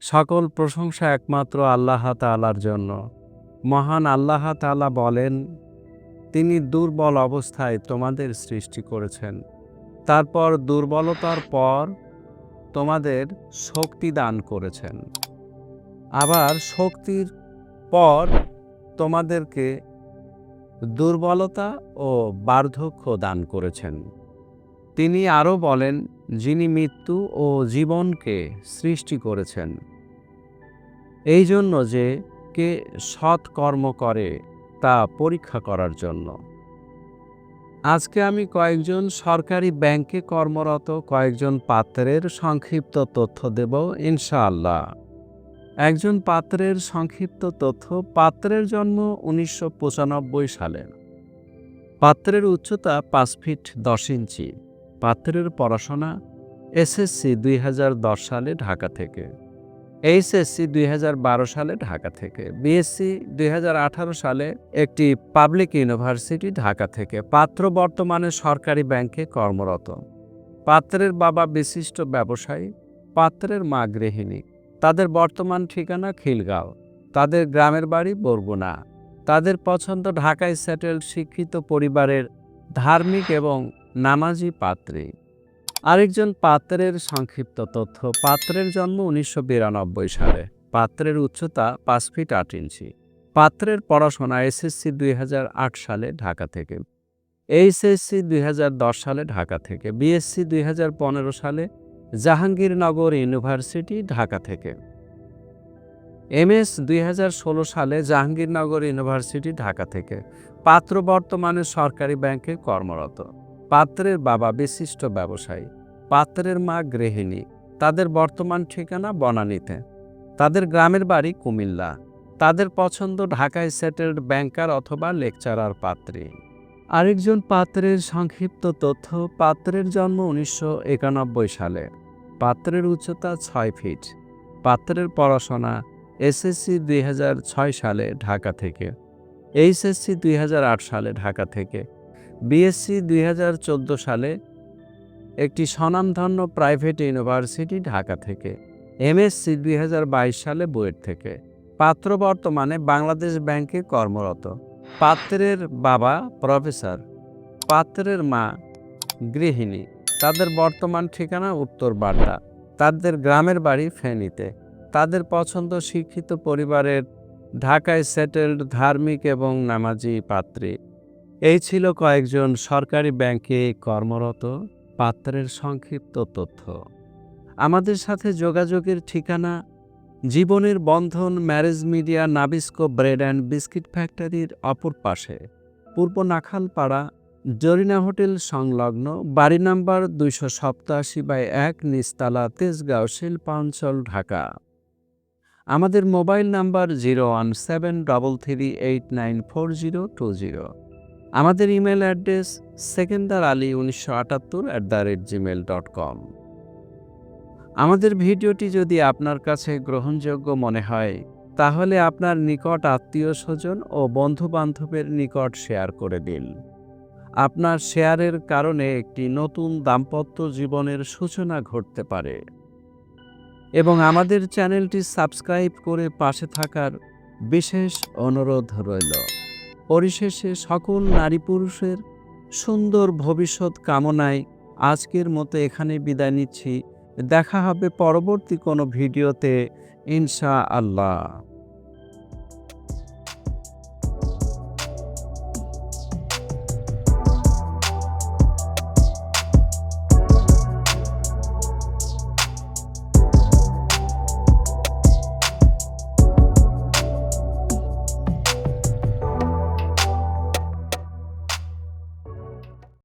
সকল প্রশংসা একমাত্র আল্লাহ তাআলার জন্য। মহান আল্লাহ তাআলা বলেন, তিনি দুর্বল অবস্থায় তোমাদের সৃষ্টি করেছেন। তারপর দুর্বলতার পর তোমাদের শক্তি দান করেছেন। আবার শক্তির পর তোমাদেরকে দুর্বলতা ও বার্ধক্য দান করেছেন। তিনি আরও বলেন, যিনি মৃত্যু ও জীবনকে সৃষ্টি করেছেন এই জন্য যে কে সৎ কর্ম করে, তা পরীক্ষা করার জন্য। আজকে আমি কয়েকজন সরকারি ব্যাংকে কর্মরত, কয়েকজন পাত্রের সংক্ষিপ্ত তথ্য দেব, ইনশাআল্লাহ। একজন পাত্রের সংক্ষিপ্ত তথ্য পাত্রের জন্ম উনিশশো সালে। পাত্রের উচ্চতা পাঁচ ফিট দশ ইঞ্চি। পাত্রের পড়াশোনা এসএসসি দুই হাজার দশ সালে ঢাকা থেকে। এইচএসসি দুই সালে ঢাকা থেকে, বিএসসি দুই হাজার আঠারো সালে একটি পাবলিক ইউনিভার্সিটি ঢাকা থেকে, পাত্র বর্তমানে সরকারি ব্যাংকে কর্মরত। পাত্রের বাবা বিশিষ্ট ব্যবসায়ী, পাত্রের মা গৃহিণী। তাদের বর্তমান ঠিকানা খিলগাঁও। তাদের গ্রামের বাড়ি বরগুনা। তাদের পছন্দ ঢাকায় সেটেলড শিক্ষিত পরিবারের ধার্মিক এবং নামাজি পাত্রী। আরেকজন পাত্রের সংক্ষিপ্ত তথ্য। পাত্রের জন্ম উনিশশো বিরানব্বই সালে। পাত্রের উচ্চতা পাঁচ ফিট আট ইঞ্চি। পাত্রের পড়াশোনা এসএসসি দুই হাজার আট সালে ঢাকা থেকে। এইচএসসি দুই হাজার দশ সালে ঢাকা থেকে। বিএসসি দুই হাজার পনেরো সালে জাহাঙ্গীরনগর ইউনিভার্সিটি ঢাকা থেকে। এমএস দুই হাজার ষোলো সালে জাহাঙ্গীরনগর ইউনিভার্সিটি ঢাকা থেকে। পাত্র বর্তমানে সরকারি ব্যাংকে কর্মরত। পাত্রের বাবা বিশিষ্ট ব্যবসায়ী। পাত্রের মা গৃহিণী। তাদের বর্তমান ঠিকানা বনানীতে। তাদের গ্রামের বাড়ি কুমিল্লা। তাদের পছন্দ ঢাকায় সেটেলড ব্যাংকার অথবা লেকচারার পাত্রী। আরেকজন পাত্রের সংক্ষিপ্ত তথ্য, পাত্রের জন্ম উনিশশো একানব্বই সালে। পাত্রের উচ্চতা ছয় ফিট। পাত্রের পড়াশোনা এসএসসি দুই হাজার ছয় সালে ঢাকা থেকে। এইচএসসি দুই হাজার আট সালে ঢাকা থেকে। বিএসসি দুই হাজার চোদ্দ সালে একটি স্বনামধন্য প্রাইভেট ইউনিভার্সিটি ঢাকা থেকে। এমএসসি দুই হাজার বাইশ সালে বুয়েট থেকে। পাত্র বর্তমানে বাংলাদেশ ব্যাংকে কর্মরত। পাত্রের বাবা প্রফেসর, পাত্রের মা গৃহিণী। তাদের বর্তমান ঠিকানা উত্তর বাড্ডা। তাদের গ্রামের বাড়ি ফেনীতে। তাদের পছন্দ শিক্ষিত পরিবারের ঢাকায় সেটেলড ধার্মিক এবং নামাজি পাত্রী। এই ছিল কয়েকজন সরকারি ব্যাংকে কর্মরত, পাত্রের সংক্ষিপ্ত তথ্য। আমাদের সাথে যোগাযোগের ঠিকানা, জীবনের বন্ধন marriage media Nabisco bread and biscuit ফ্যাক্টরির অপর পাশে, পূর্ব নাখালপাড়া, জরিনা হোটেল সংলগ্ন, বাড়ি নাম্বার দুইশো সপ্তাশি বাই এক নিস্তালা তেজগাঁও শিল্পাঞ্চল, ঢাকা। আমাদের mobile number zero one seven double three eight nine four zero two zero. আমাদের ইমেল অ্যাড্রেস সেকেন্দার আলী উনিশশো আটাত্তর at the rate Gmail dot com আমাদের ভিডিওটি যদি আপনার কাছে গ্রহণযোগ্য মনে হয়, তাহলে আপনার নিকট আত্মীয় স্বজন ও বন্ধু বান্ধবের নিকট শেয়ার করে দিন। আপনার শেয়ারের কারণে একটি নতুন দাম্পত্য জীবনের সূচনা ঘটতে পারে। এবং আমাদের চ্যানেলটি সাবস্ক্রাইব করে পাশে থাকার বিশেষ অনুরোধ রইল। পরিশেষে সকল নারী পুরুষের সুন্দর ভবিষ্যৎ কামনায় আজকের মতো এখানে বিদায় নিচ্ছি। দেখা হবে পরবর্তী কোনো ভিডিওতে ইনশা আল্লাহ